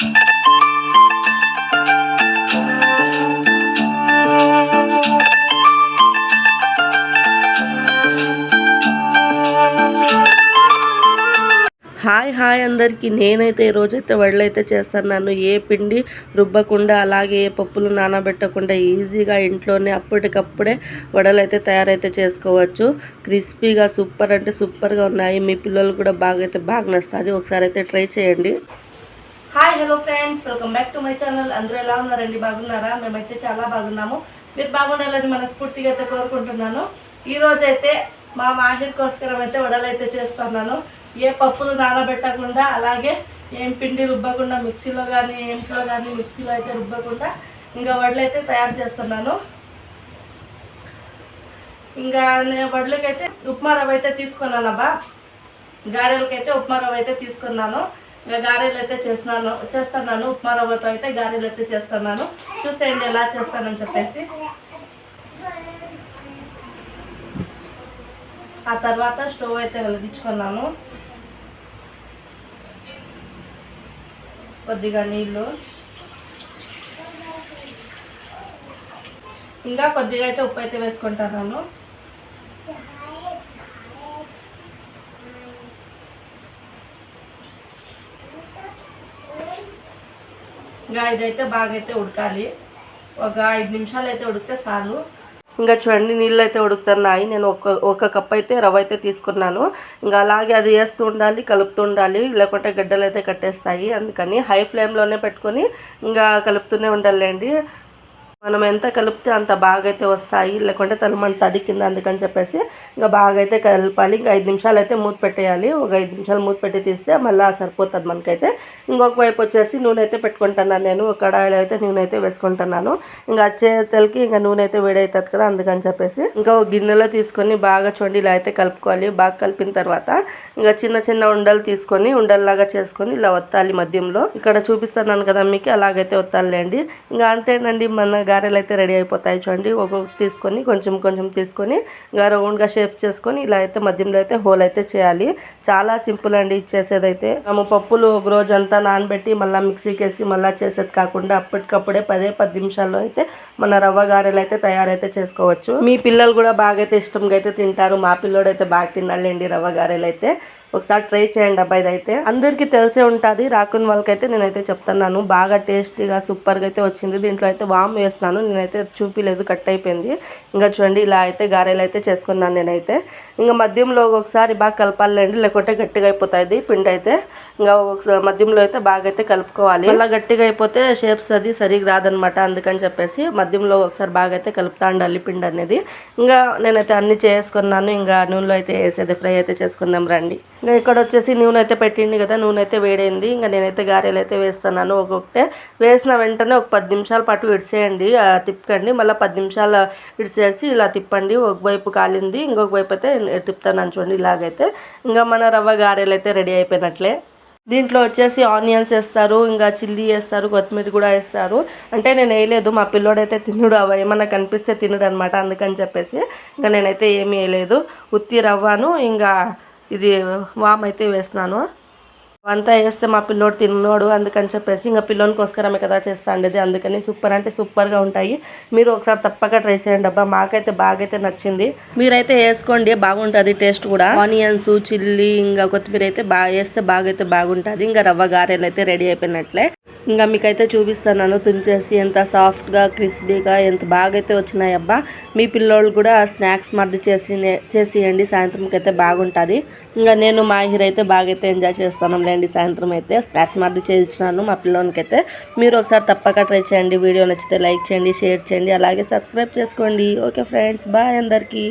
Hi hi అందరికీ. నేనైతే ఈరోజైతే వడలైతే చేస్తున్నాను ఏ పిండి రుబ్బకుండా అలాగే ఏ పప్పులు నానబెట్టకుండా ఈజీగా ఇంట్లోనే అప్పటికప్పుడే వడలైతే తయారైతే చేసుకోవచ్చు. క్రిస్పీగా సూపర్ అంటే సూపర్గా ఉన్నాయి. మీ పిల్లలు కూడా బాగా అయితే బాగా నస్తుంది ఒకసారి అయితే ట్రై చేయండి. Hi hello friends welcome back to my channel అందరూ ఎలా ఉన్నారండి? బాగున్నారా? మేమైతే చాలా బాగున్నాము. మీరు బాగుండాలని మనస్ఫూర్తిగా అయితే కోరుకుంటున్నాను. ఈరోజు అయితే మా మాహిర్ కోసకరం అయితే వడలు అయితే చేస్తున్నాను. ఏ పప్పులు నానబెట్టకుండా అలాగే ఏం పిండి రుబ్బకుండా మిక్సీలో కానీ ఇంట్లో కానీ మిక్సీలో అయితే రుబ్బకుండా ఇంకా వడలు అయితే తయారు చేస్తున్నాను. ఇంకా నేను వడ్లకైతే ఉప్మా రవ్వ అయితే తీసుకున్నాను అబ్బా. గారెలకైతే ఉప్మా రవ్వ అయితే తీసుకున్నాను. ఇంకా గారెలు అయితే చేస్తున్నాను చేస్తున్నాను. ఉప్మా రవ్వతో అయితే గారెలు అయితే చేస్తున్నాను. చూసేయండి ఎలా చేస్తానని చెప్పేసి. ఆ తర్వాత స్టవ్ అయితే వెలిగించుకున్నాను. కొద్దిగా నీళ్ళు. ఇంకా కొద్దిగా అయితే ఉప్పు అయితే వేసుకుంటాను. ఇంకా ఇదైతే బాగా అయితే ఉడకాలి. ఒక ఐదు నిమిషాలు అయితే ఉడికితే చాలు. ఇంకా చూడండి నీళ్ళు అయితే ఉడుకుతున్నాయి. నేను ఒక ఒక కప్ అయితే రవ్వ అయితే తీసుకున్నాను. ఇంకా అలాగే అది వేస్తూ ఉండాలి కలుపుతూ ఉండాలి. లేకుంటే గడ్డలు అయితే కట్టేస్తాయి. అందుకని హై ఫ్లేమ్లోనే పెట్టుకొని ఇంకా కలుపుతూనే ఉండాలండి. మనం ఎంత కలిపితే అంత బాగా అయితే వస్తాయి లేకుంటే తలమంట కింద అందుకని చెప్పేసి ఇంకా బాగా అయితే కలపాలి. ఇంకా ఐదు నిమిషాలు అయితే మూత పెట్టేయాలి. ఒక ఐదు నిమిషాలు మూత పెట్టి తీస్తే మళ్ళీ సరిపోతుంది మనకైతే. ఇంకొక వైపు వచ్చేసి నూనె అయితే పెట్టుకుంటున్నాను నేను. ఒక కడాయిలో అయితే నూనె అయితే వేసుకుంటున్నాను. ఇంకా తెలకి ఇంకా నూనె అయితే వేడవుతుంది కదా అందుకని చెప్పేసి ఇంకా ఒక గిన్నెలో తీసుకొని బాగా చూడండి ఇలా అయితే కలుపుకోవాలి. బాగా కలిపిన తర్వాత ఇంకా చిన్న చిన్న ఉండలు తీసుకొని ఉండల్లాగా చేసుకొని ఇలా వత్తాలి మధ్యంలో. ఇక్కడ చూపిస్తున్నాను కదా మీకు అలాగైతే వత్తాలండి ఇంకా అంతేనండి మన గారెలు అయితే రెడీ అయిపోతాయి చూడండి. ఒక్కొక్కటి తీసుకొని కొంచెం కొంచెం తీసుకొని ఇంకా రౌండ్గా షేప్ చేసుకొని ఇలా అయితే మధ్యలో అయితే హోల్ అయితే చేయాలి. చాలా సింపుల్ అండి చేసేదైతే మేము పప్పులు ఒక రోజు అంతా నానబెట్టి మళ్ళీ మిక్సీకి వేసి మళ్ళీ చేసేది కాకుండా అప్పటికప్పుడే పదే పది నిమిషాల్లో అయితే మన రవ్వ గారెలు అయితే తయారైతే చేసుకోవచ్చు. మీ పిల్లలు కూడా బాగా అయితే ఇష్టంగా అయితే తింటారు. మా పిల్లోడు అయితే బాగా తినాలండి రవ్వ గారెలు అయితే. ఒకసారి ట్రై చేయండి అబ్బాయి అయితే. అందరికీ తెలిసే ఉంటుంది. రాకున్న వాళ్ళకైతే నేనైతే చెప్తున్నాను. బాగా టేస్టీగా సూపర్గా అయితే వచ్చింది. దీంట్లో అయితే వామ్ చేస్తున్నాను. నేనైతే చూపిలేదు కట్ అయిపోయింది. ఇంకా చూడండి ఇలా అయితే గారెలు అయితే చేసుకున్నాను నేనైతే. ఇంకా మధ్యంలో ఒకసారి బాగా కలపాలండి లేకుంటే గట్టిగా అయిపోతుంది పిండి అయితే. ఇంకా ఒకసారి మద్యంలో అయితే బాగా అయితే కలుపుకోవాలి. అలా గట్టిగా అయిపోతే షేప్స్ అది సరిగ్గా రాదనమాట అందుకని చెప్పేసి మద్యంలో ఒకసారి బాగా అయితే కలుపుతా ఉండాలి పిండి అనేది. ఇంకా నేనైతే అన్ని చేసుకున్నాను ఇంకా నూనెలో అయితే వేసేది ఫ్రై అయితే చేసుకుందాం రండి. ఇంకా ఇక్కడ వచ్చేసి నూనె అయితే పెట్టింది కదా నూనె అయితే వేడైంది. ఇంకా నేనైతే గారెలు అయితే వేస్తున్నాను ఒక్కొక్కటే. వేసిన వెంటనే ఒక పది నిమిషాల పాటు విడిచేయండి. తిప్పకండి. మళ్ళీ పది నిమిషాలు ఇడిచేసి ఇలా తిప్పండి. ఒకవైపు కాలింది ఇంకొక వైపు అయితే తిప్పుతాను చూడండి ఇలాగైతే. ఇంకా మన రవ్వ గారెలు అయితే రెడీ అయిపోయినట్లే. దీంట్లో వచ్చేసి ఆనియన్స్ వేస్తారు ఇంకా చిల్లీ వేస్తారు కొత్తిమీర కూడా వేస్తారు. అంటే నేను వేయలేదు మా పిల్లోడైతే తినుడు అవ ఏమన్నా కనిపిస్తే తినడు అనమాట అందుకని చెప్పేసి ఇంకా నేనైతే ఏమీ వేయలేదు. ఉత్తి రవ్వను ఇంకా ఇది వామ్ అయితే వేస్తున్నాను. అంతా వేస్తే మా పిల్లోడు తిన్నాడు అందుకని చెప్పేసి ఇంకా పిల్లోనికోసరమే కదా చేస్తా ఉండేది అందుకని సూపర్ అంటే సూపర్గా ఉంటాయి. మీరు ఒకసారి తప్పక ట్రై చేయండి అబ్బా. మాకైతే బాగా అయితే నచ్చింది. మీరైతే వేసుకోండి. బాగుంటుంది టేస్ట్ కూడా. ఆనియన్స్ చిల్లీ ఇంకా కొత్తిమీర అయితే బాగా వేస్తే బాగా అయితే బాగుంటుంది. ఇంకా రవ్వ గారెలు అయితే రెడీ అయిపోయినట్లే. ఇంకా మీకైతే చూపిస్తున్నాను తుంచేసి ఎంత సాఫ్ట్గా క్రిస్పీగా ఎంత బాగా అయితే వచ్చినాయి అబ్బా. మీ పిల్లోళ్ళు కూడా స్నాక్స్ మర్ది చేసి చేసియండి సాయంత్రంకి అయితే బాగుంటుంది. ఇంకా నేను మా హీరో అయితే బాగా అయితే ఎంజాయ్ చేస్తాను లేండి సాయంత్రం అయితే స్నాక్స్ మర్ది చేయించినాను మా పిల్లోనికైతే. మీరు ఒకసారి తప్పక ట్రై చేయండి వీడియో నచ్చితే లైక్ చేయండి షేర్ చేయండి అలాగే సబ్స్క్రైబ్ చేసుకోండి. ఓకే ఫ్రెండ్స్ బాయ్ అందరికీ.